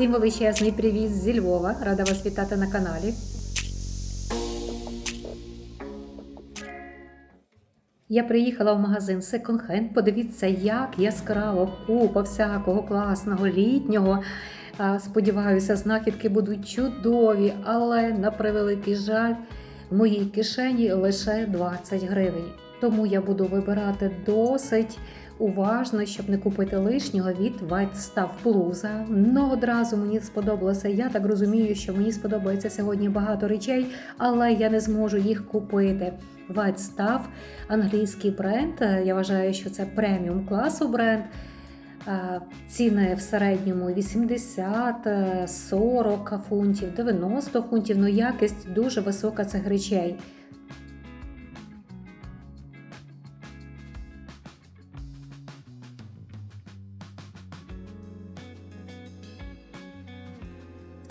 Всім величезний привіт зі Львова. Рада вас вітати на каналі. Я приїхала в магазин Second Hand. Подивіться, як яскраво, купа всякого класного, літнього. Сподіваюся, знахідки будуть чудові, але на превеликий жаль, в моїй кишені лише 20 гривень. Тому я буду вибирати досить уважно, щоб не купити лишнього від White Stuff блуза. Ну одразу мені сподобалося. Я так розумію, що мені сподобається сьогодні багато речей, але я не зможу їх купити. White Stuff – англійський бренд. Я вважаю, що це преміум класу бренд. Е, Ціни в середньому 80, е, 40 фунтів, 90 фунтів. Ну якість дуже висока цих речей.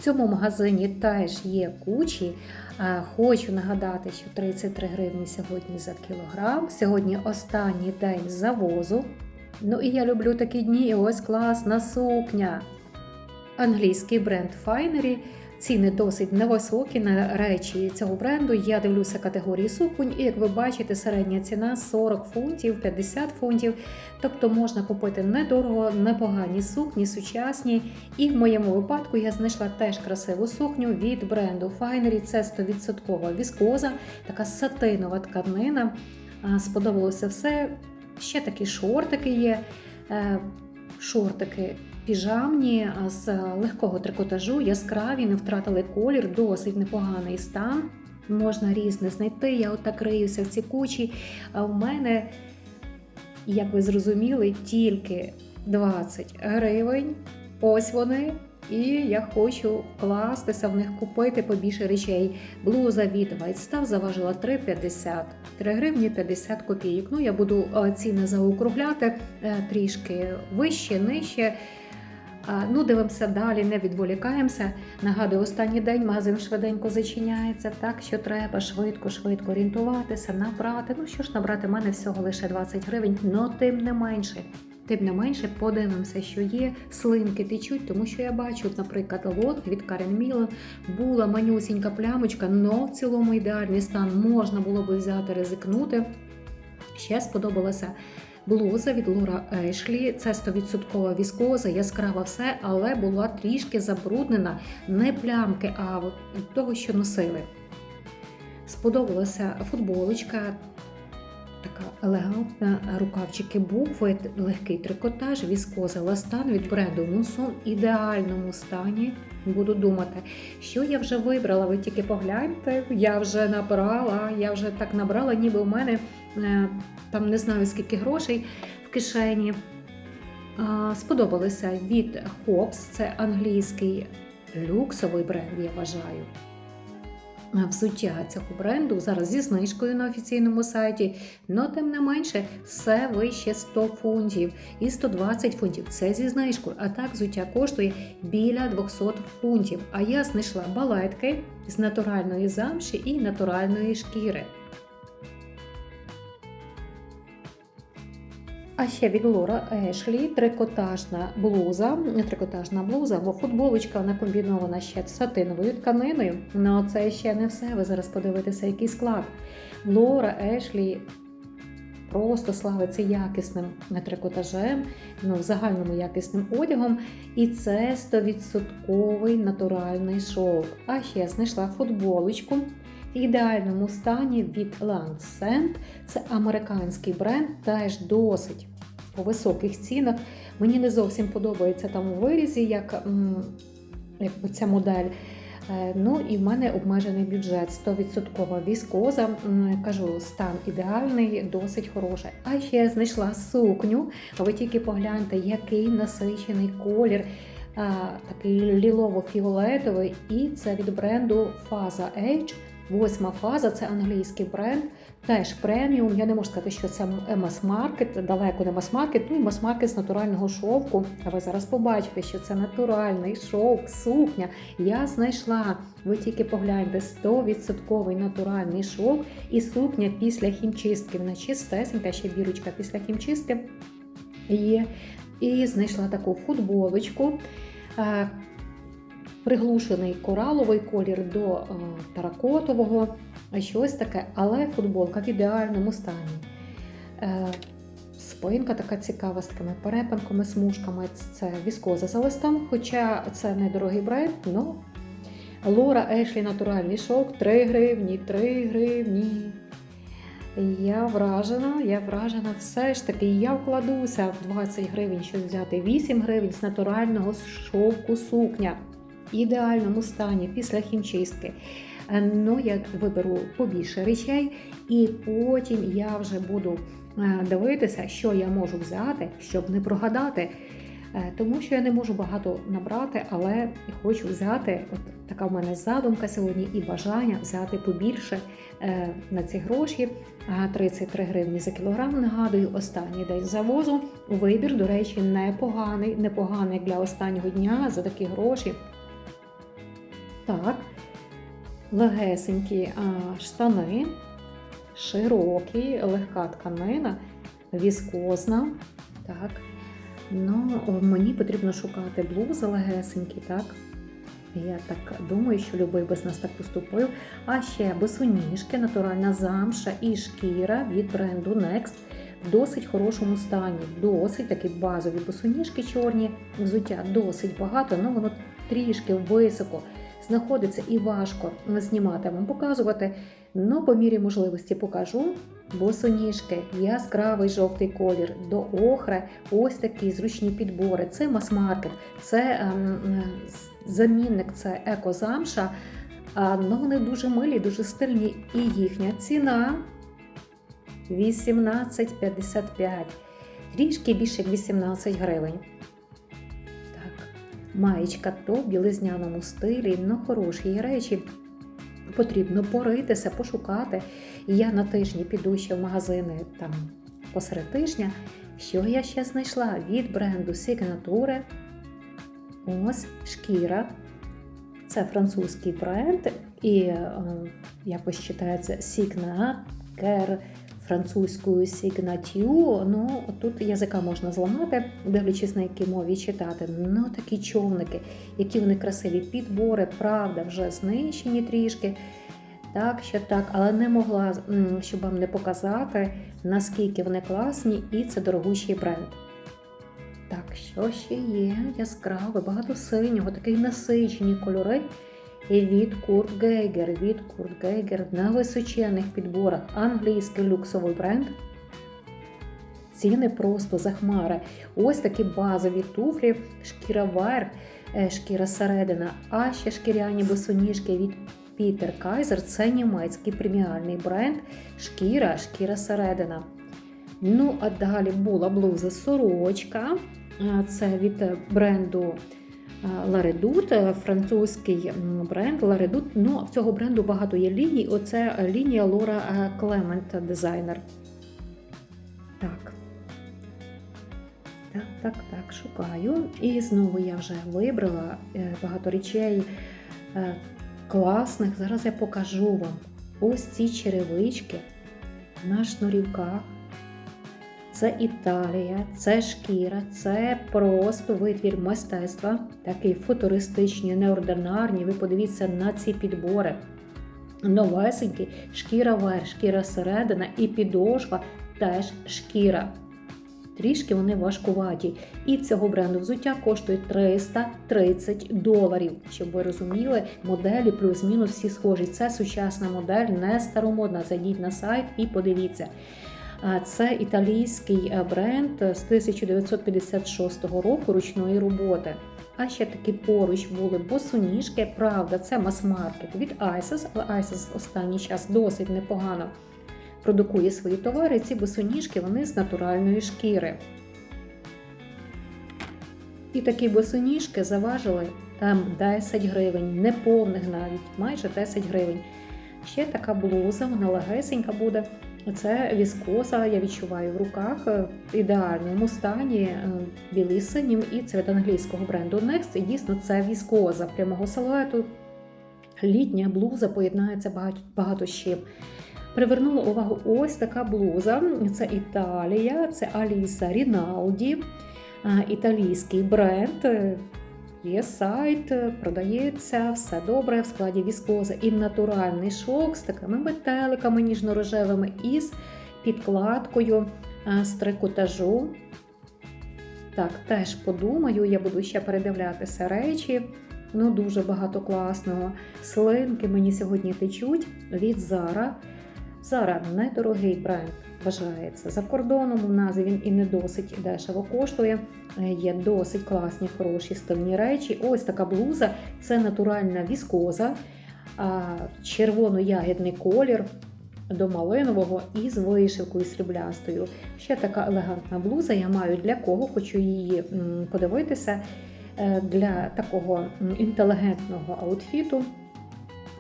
Цьому магазині теж є кучі. Е, Хочу нагадати, що 33 гривні сьогодні за кілограм. Сьогодні останній день завозу. Ну і я люблю такі дні. І ось класна сукня. Англійський бренд Finery. Ціни досить невисокі на речі цього бренду. Я дивлюся категорії суконь, і як ви бачите, середня ціна 40 фунтів, 50 фунтів. Тобто можна купити недорого, непогані сукні, сучасні. І в моєму випадку я знайшла теж красиву сукню від бренду Finery. Це 100% віскоза, така сатинова тканина. Сподобалося все. Ще такі шортики є. Е, Шортики піжамні з легкого трикотажу, яскраві, не втратили колір, досить непоганий стан. Можна різне знайти. Я отак риюся в ці кучі. А в мене, як ви зрозуміли, тільки 20 гривень. Ось вони. І я хочу вкластися в них, купити побільше речей. Блуза від Stuff заважила 3,50. 3 гривні 50 копійок. Ну, я буду е, ціни заокругляти е, трішки вище, нижче. Ну, дивимося далі, не відволікаємося. Нагадую, останній день магазин швиденько зачиняється, так що треба швидко-швидко орієнтуватися, набрати. Ну що ж, набрати в мене всього лише 20 гривень, але тим не менше. Тим не менше, подивимося, що є слинки течуть, тому що я бачу, наприклад, лот від Карен Мілен була манюсінька плямочка, але в цілому ідеальний стан можна було би взяти, ризикнути. Ще сподобалася блуза від Лора Ешлі. Це 100% віскоза, яскрава все, але була трішки забруднена не плямки, а того, що носили. Сподобалася футболочка. Така елегантна рукавчики букви, легкий трикотаж, віскоза ластан від бренду Мунсон в ідеальному стані. Буду думати, що я вже вибрала. Ви тільки погляньте, я вже набрала, я вже так набрала, ніби у мене там не знаю скільки грошей в кишені. А, Сподобалося від Hobbs, це англійський люксовий бренд, я вважаю. Взуття цього бренду зараз зі знижкою на офіційному сайті, але тим не менше все вище 100 фунтів і 120 фунтів. Це зі знижкою. А так взуття коштує біля 200 фунтів. А я знайшла балетки з натуральної замші і натуральної шкіри. А ще від Лора Ешлі трикотажна блуза, трикотажна блуза, бо футболочка вона комбінована ще з сатиновою тканиною. Ну це ще не все. Ви зараз подивитеся, який склад. Лора Ешлі просто славиться якісним трикотажем, ну, загальному якісним одягом. І це 100% натуральний шовк. А ще знайшла футболочку в ідеальному стані від Lancet. Це американський бренд, теж досить по високих цінах. Мені не зовсім подобається там у вирізі, як, як ця модель. Е, Ну і в мене обмежений бюджет 100% віскоза. Кажу, стан ідеальний, досить хороший. А ще я знайшла сукню. Ви тільки погляньте, який насичений колір. а, Такий лілово-фіолетовий, і це від бренду Фаза Age. Восьма фаза це англійський бренд, теж преміум. Я не можу сказати, що це мас-маркет, далеко не мас-маркет, ну і мас-маркет з натурального шовку. А ви зараз побачите, що це натуральний шовк, сукня. Я знайшла, ви тільки погляньте, 100% натуральний шовк і сукня після хімчистки. Вона чистесенька, ще бірочка після хімчистки є. І знайшла таку футболочку. Е, приглушений кораловий колір до е, таракотового, щось таке, але футболка в ідеальному стані. Е, Спинка така цікава з такими перепанками, смужками. Це віскоза за листом, хоча це недорогий бренд, но Лора Ешлі натуральний шовк 3 гривні, 3 гривні. Я вражена, я вражена все ж таки. Я вкладуся в 20 гривень, щоб взяти 8 гривень з натурального шовку сукня. В ідеальному стані після хімчистки. Е, Ну, я виберу побільше речей, і потім я вже буду е, дивитися, що я можу взяти, щоб не прогадати. Е, Тому що я не можу багато набрати, але хочу взяти. От така в мене задумка сьогодні і бажання взяти побільше на ці гроші. 33 гривні за кілограм. Нагадую, останній день завозу. Вибір, до речі, непоганий, непоганий для останнього дня за такі гроші. Так, легесенькі а, штани, широкі, легка тканина, віскозна. Так. Ну, мені потрібно шукати блузи легесенькі, так? Я так думаю, що любий би з нас так поступив. А ще босоніжки, натуральна замша і шкіра від бренду Next в досить хорошому стані. Досить такі базові босоніжки чорні, взуття досить багато, але воно трішки високо знаходиться і важко знімати вам показувати. Ну, по мірі можливості покажу. Босоніжки, яскравий жовтий колір, до охри, ось такі зручні підбори. Це мас-маркет, це ем, замінник, це екозамша. Ну, вони дуже милі, дуже стильні. І їхня ціна 18,55. Трішки більше як 18 гривень. Маєчка то в білизняному стилі, ну хороші речі. Потрібно поритися, пошукати. І я на тижні піду ще в магазини там посеред тижня. Що я ще знайшла від бренду Signature? Ось шкіра. Це французький бренд, і е, якось читається Signature французькою Signature. Ну, тут язика можна зламати, дивлячись на якій мові читати. Ну, такі човники, які вони красиві підбори, правда, вже знищені трішки. Так, що так, але не могла, щоб вам не показати, наскільки вони класні, і це дорогущий бренд. Так, що ще є? Яскраве, багато синього, такі насичені кольори. Від Kurt Geiger, від Kurt Geiger на височених підборах англійський люксовий бренд. Ціни просто захмари. Ось такі базові туфлі, шкіра верх, е, шкіра середина, а ще шкіряні босоніжки від Peter Kaiser. Це німецький преміальний бренд, шкіра, шкіра середина. Ну, а далі була блуза сорочка. Е, Це від бренду Ларедут, французький бренд Ларедут. Ну, в цього бренду багато є ліній. Оце лінія Лора Клемент дизайнер. Так. Так, так, так, шукаю. І знову я вже вибрала е, багато речей е, класних. Зараз я покажу вам ось ці черевички на шнурівках. Це Італія, це шкіра, це просто витвір мистецтва, такий футуристичні, неординарні. Ви подивіться на ці підбори. Новесенький, шкіра верх, шкіра середина і підошва теж шкіра. Трішки вони важкуваті. І цього бренду взуття коштує 330 доларів. Щоб ви розуміли, моделі плюс-мінус всі схожі. Це сучасна модель, не старомодна. Зайдіть на сайт і подивіться. Це італійський е, бренд з 1956 року ручної роботи. А ще таки поруч були босоніжки. Правда, це мас-маркет від ISIS, але ISIS останній час досить непогано продукує свої товари. Ці босоніжки вони з натуральної шкіри. І такі босоніжки заважили там 10 гривень, неповних навіть, майже 10 гривень. Ще така блуза, вона легесенька буде. Це віскоза, я відчуваю в руках е, в ідеальному стані е, білий з синім і це англійського бренду Next. І дійсно це віскоза прямого силуету. Літня блуза поєднається багато, багато чим. Привернула увагу ось така блуза. Це Італія, це Аліса Ріналді, е, італійський бренд. Є сайт, е, продається, все добре в складі віскоза і натуральний шовк з такими метеликами ніжно-рожевими і з підкладкою е, з трикотажу. Так, теж подумаю, я буду ще передивлятися речі. Ну, дуже багато класного. Слинки мені сьогодні течуть від Zara. Zara недорогий бренд вважається. За кордоном у нас він і не досить дешево коштує. Е, Є досить класні, хороші стильні речі. Ось така блуза це натуральна віскоза, червоно-ягідний колір до малинового і з вишивкою сріблястою. Ще така елегантна блуза. Я маю для кого, хочу її подивитися. Е, Для такого інтелігентного аутфіту.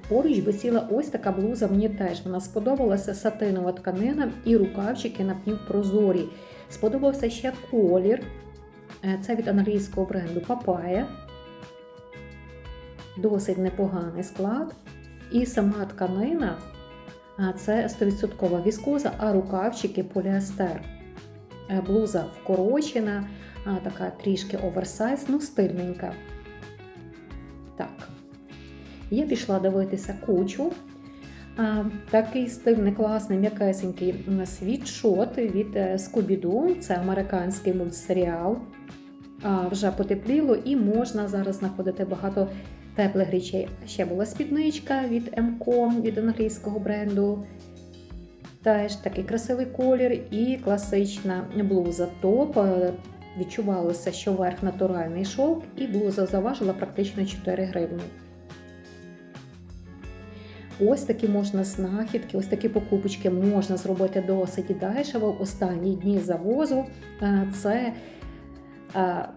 Поруч висіла ось така блуза, мені теж вона сподобалася сатинова тканина і рукавчики напівпрозорі. Сподобався ще колір. Е, Це від англійського бренду Papaya. Досить непоганий склад. І сама тканина це 100% віскоза, а рукавчики поліестер. Е, Блуза вкорочена, така трішки оверсайз, ну стильненька. Я пішла дивитися кучу. Такий стильний, класний, м'якесенький світшот від е, Scooby-Doo. Це американський мультсеріал. Вже потепліло і можна зараз знаходити багато теплих речей. Ще була спідничка від МКО, від англійського бренду. Теж такий красивий колір і класична блуза топ. Е, Відчувалося, що верх натуральний шовк, і блуза заважила практично 4 гривні. Ось такі можна знахідки, ось такі покупочки можна зробити досить дешево в останні дні завозу. Е, Це е,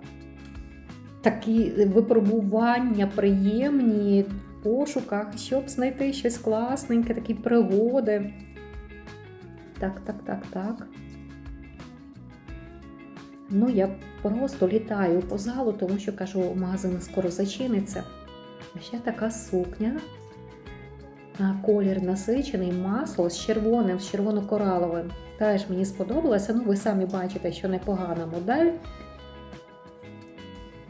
такі випробування приємні в пошуках, щоб знайти щось класненьке, такі пригоди. Так, так, так, так. Ну, я просто літаю по залу, тому що кажу, магазин скоро зачиниться. Ще така сукня. Колір насичений, масло з червоним, з червоно-кораловим. Теж мені сподобалося. Ну, ви самі бачите, що непогана модель.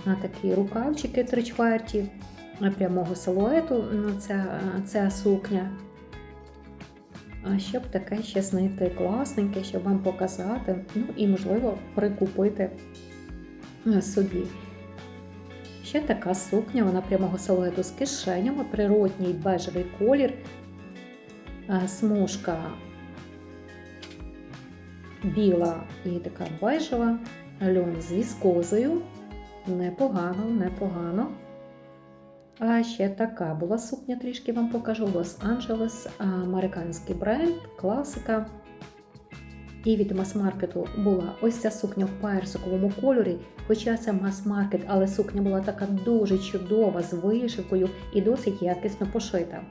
А такі рукавчики три чверті прямого силуету ця, ця сукня. А щоб таке ще знайти класненьке, щоб вам показати, ну і, можливо, прикупити собі. Ще така сукня, вона прямого силуету з кишенями, природній бежевий колір, е, смужка біла і така бежева, льон з віскозою. Непогано, непогано. А ще така була сукня, трішки вам покажу. Лос-Анджелес, американський бренд, класика. І від мас-маркету була ось ця сукня в персиковому кольорі, хоча це мас-маркет, але сукня була така дуже чудова, з вишивкою і досить якісно пошита.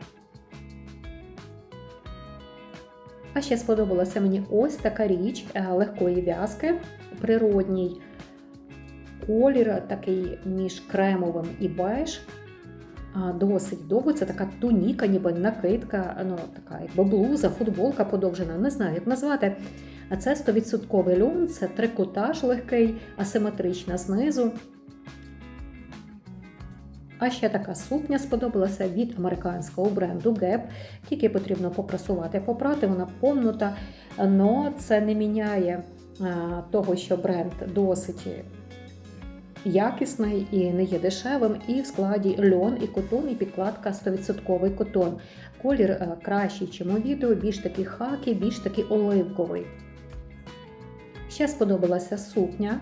А ще сподобалася мені ось така річ е, легкої в'язки, природній колір, такий між кремовим і беж. Досить довго. Це така туніка, ніби накидка, ну така якби блуза, футболка подовжена, не знаю, як назвати. А це 100% льон, це трикотаж легкий, асиметрична знизу. А ще така сукня сподобалася від американського бренду Gap. Тільки потрібно попрасувати, попрати, вона повнута, але це не міняє того, що бренд досить якісний і не є дешевим, і в складі льон і котон, і підкладка 100% котон. Колір е, кращий, ніж у відео, більш такий хакі, більш такий оливковий. Ще сподобалася сукня.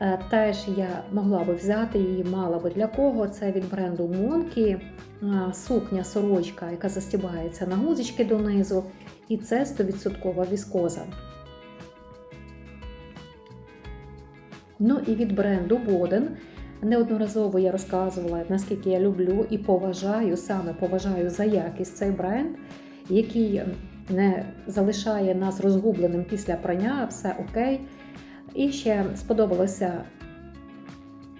Е, Теж я могла би взяти її, мала би для кого. Це від бренду Monkey. Е, Сукня сорочка, яка застібається на гузички донизу. І це 100% віскоза. Ну і від бренду Боден. Неодноразово я розказувала, наскільки я люблю і поважаю, саме поважаю за якість цей бренд, який не залишає нас розгубленим після прання, все окей. І ще сподобалося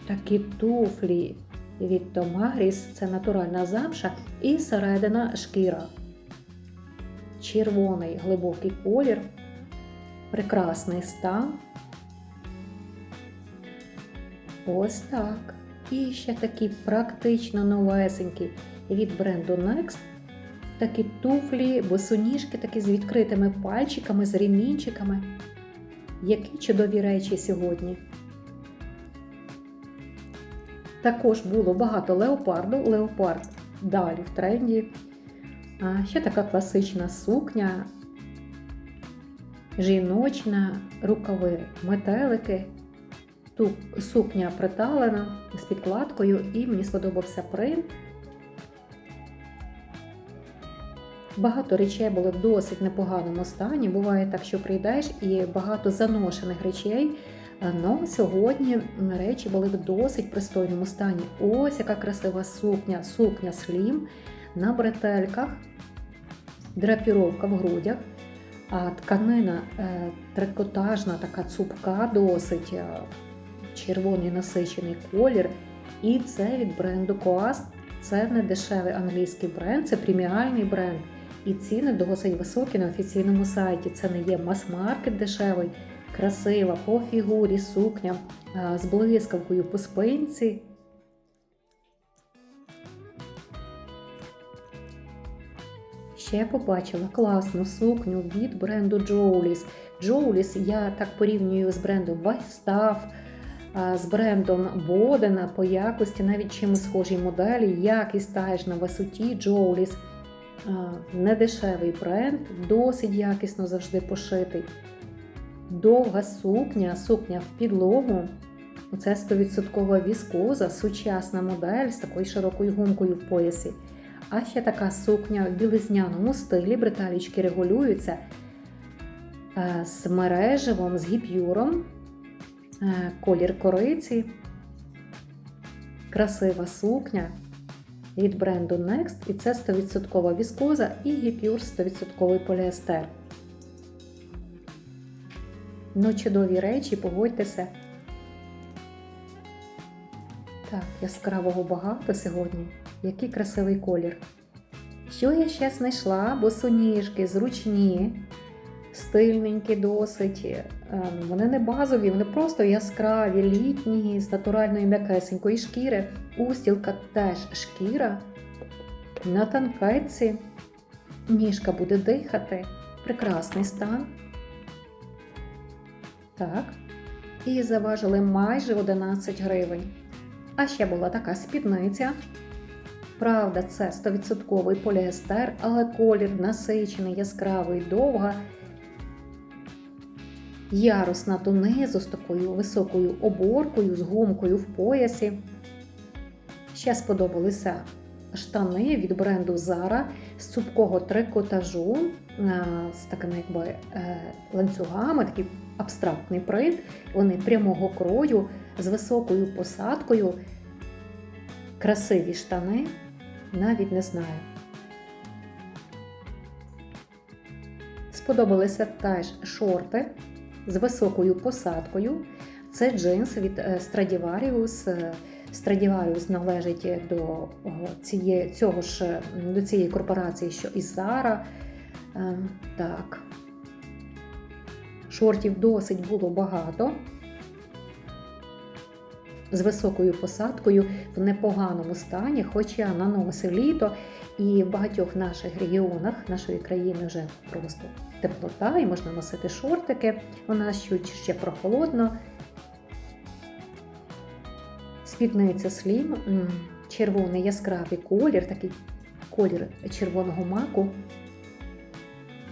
такі туфлі від Томагріс, це натуральна замша, і середина шкіра. Червоний глибокий колір, прекрасний стан. Ось так. І ще такі практично новесенькі від бренду Next. Такі туфлі, босоніжки, такі з відкритими пальчиками, з ремінчиками. Які чудові речі сьогодні. Також було багато леопарду. Леопард далі в тренді. А ще така класична сукня, жіночна, рукави метелики. Тут сукня приталена з підкладкою, і мені сподобався принт. Багато речей були в досить непоганому стані. Буває так, що прийдеш і багато заношених речей. Но сьогодні речі були в досить пристойному стані. Ось яка красива сукня, сукня слім на бретельках, драпіровка в грудях, а тканина е, трикотажна, така цупка, досить е, червоний насичений колір. І це від бренду Coast. Це не дешевий англійський бренд, це преміальний бренд. І ціни досить високі на офіційному сайті. Це не є мас-маркет дешевий, красива по фігурі, сукня з блискавкою по спинці. Ще побачила класну сукню від бренду Jowlis. Jowlis я так порівнюю з брендом White з брендом Бодена по якості, навіть чимось схожі моделі, якість теж на висоті Jowlis. Недешевий бренд, досить якісно завжди пошитий. Довга сукня, сукня в підлогу. Це 100% віскоза, сучасна модель з такою широкою гумкою в поясі. А ще така сукня в білизняному стилі, бриталічки регулюються з мережевом, з гіпюром, колір кориці, красива сукня від бренду Next, і це 100% віскоза і гіпюр 100% поліестер. Ну, чудові речі, погодьтеся. Так, яскравого багато сьогодні. Який красивий колір. Що я ще знайшла? Босоніжки зручні, стильненькі досить. Вони не базові, вони просто яскраві, літні, з натуральної м'якесенької шкіри. Устілка теж шкіра. На танкетці. Ніжка буде дихати. Прекрасний стан. Так. І заважили майже 11 гривень. А ще була така спідниця. Правда, це 100% поліестер, але колір насичений, яскравий, довга. Ярусна донизу з такою високою оборкою, з гумкою в поясі. Ще сподобалися штани від бренду Zara з цупкого трикотажу, з такими якби е, ланцюгами, такий абстрактний принт. Вони прямого крою з високою посадкою. Красиві штани, навіть не знаю. Сподобалися теж шорти з високою посадкою. Це джинс від Stradivarius. Stradivarius належить до цієї, цього ж, до цієї корпорації, що і Zara. Так. Шортів досить було багато. З високою посадкою в непоганому стані, хоча на носі літо, і в багатьох наших регіонах нашої країни вже просто теплота, і можна носити шортики. У нас ще прохолодно. Спідниця слім, червоний яскравий колір, такий колір червоного маку.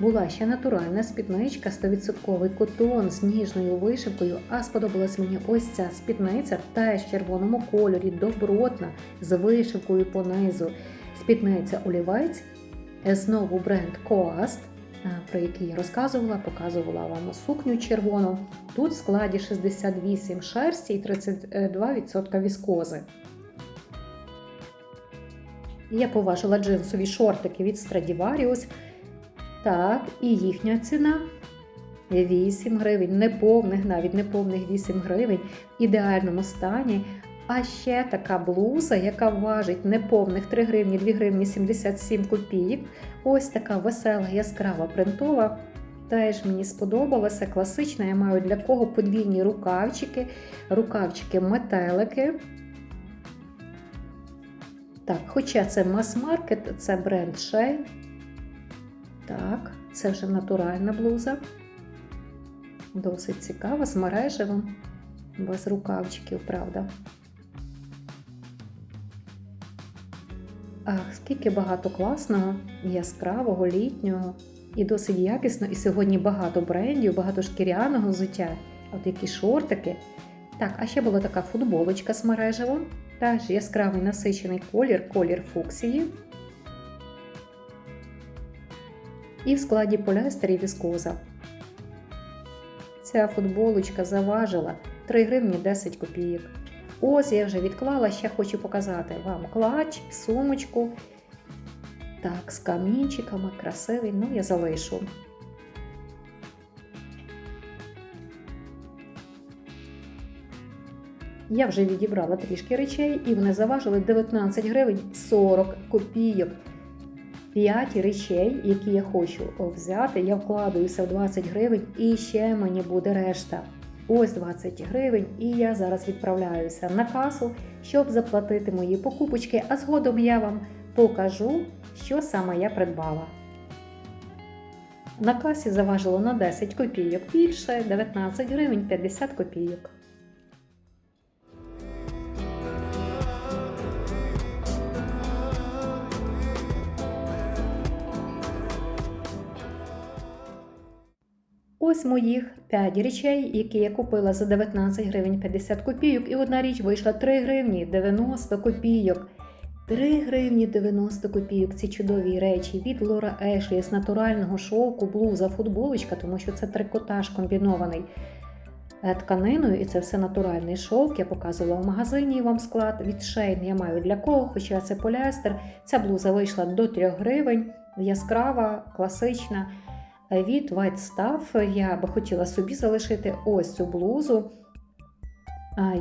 Була ще натуральна спідничка, 100% котон з ніжною вишивкою, а сподобалась мені ось ця спідниця, теж в червоному кольорі, добротна, з вишивкою понизу. Спідниця олівець, знову бренд Coast, про який я розказувала, показувала вам сукню червону. Тут в складі 68 шерсті і 32% віскози. Я поважила джинсові шортики від Stradivarius. Так, і їхня ціна 8 гривень, неповних, навіть неповних 8 гривень в ідеальному стані. А ще така блуза, яка важить неповних 3 гривні, 2 гривні 77 копійок. Ось така весела, яскрава принтова. Теж мені сподобалася. Класична, я маю для кого подвійні рукавчики, рукавчики-метелики. Так, хоча це мас-маркет, це бренд Shein. Так, це вже натуральна блуза. Досить цікава, з мережевим, без рукавчиків, правда. Ах, скільки багато класного, яскравого, літнього і досить якісно. І сьогодні багато брендів, багато шкіряного взуття. От які шортики. Так, а ще була така футболочка з мережевим. Теж яскравий насичений колір, колір фуксії. І в складі поліестер і віскоза. Ця футболочка заважила 3 гривні 10 копійок. Ось я вже відклала, ще хочу показати вам клач, сумочку. Так, з камінчиками, красивий, ну я залишу. Я вже відібрала трішки речей, і вони заважили 19 гривень 40 копійок. 5 речей, які я хочу взяти, я вкладаюся в 20 гривень і ще мені буде решта. Ось 20 гривень, і я зараз відправляюся на касу, щоб заплатити мої покупочки, а згодом я вам покажу, що саме я придбала. На касі заважило на 10 копійок більше, 19 гривень 50 копійок. Ось моїх 5 речей, які я купила за 19 гривень 50 копійок, і одна річ вийшла 3 гривні 90 копійок. 3 гривні 90 копійок ці чудові речі від Лора Ешлі з натурального шовку, блуза, футболочка, тому що це трикотаж комбінований е, тканиною, і це все натуральний шовк. Я показувала в магазині вам склад. Від Shein я маю для кого, хоча це поліестер. Ця блуза вийшла до 3 гривень, яскрава, класична. Від White Stuff я би хотіла собі залишити ось цю блузу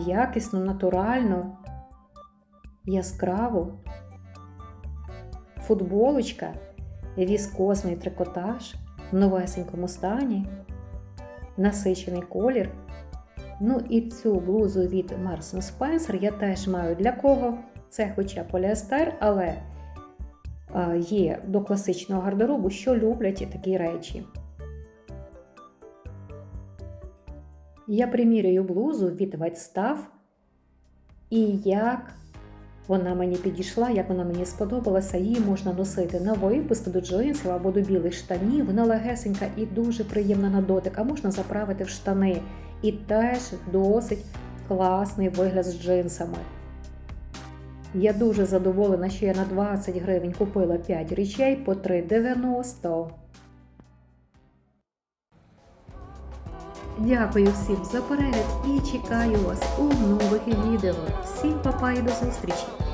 якісну, натуральну, яскраву. Футболочка, віскозний трикотаж в новесенькому стані, насичений колір. Ну і цю блузу від Marks Spencer я теж маю для кого. Це хоча поліестер, але є до класичного гардеробу, що люблять такі речі. Я примірюю блузу від White і як вона мені підійшла, як вона мені сподобалася, її можна носити на випуск до джинсів або до білих штанів. Вона легесенька і дуже приємна на дотик, а можна заправити в штани. І теж досить класний вигляд з джинсами. Я дуже задоволена, що я на 20 гривень купила 5 речей по 3,90. Дякую всім за перегляд і чекаю вас у нових відео. Всім папа і до зустрічі!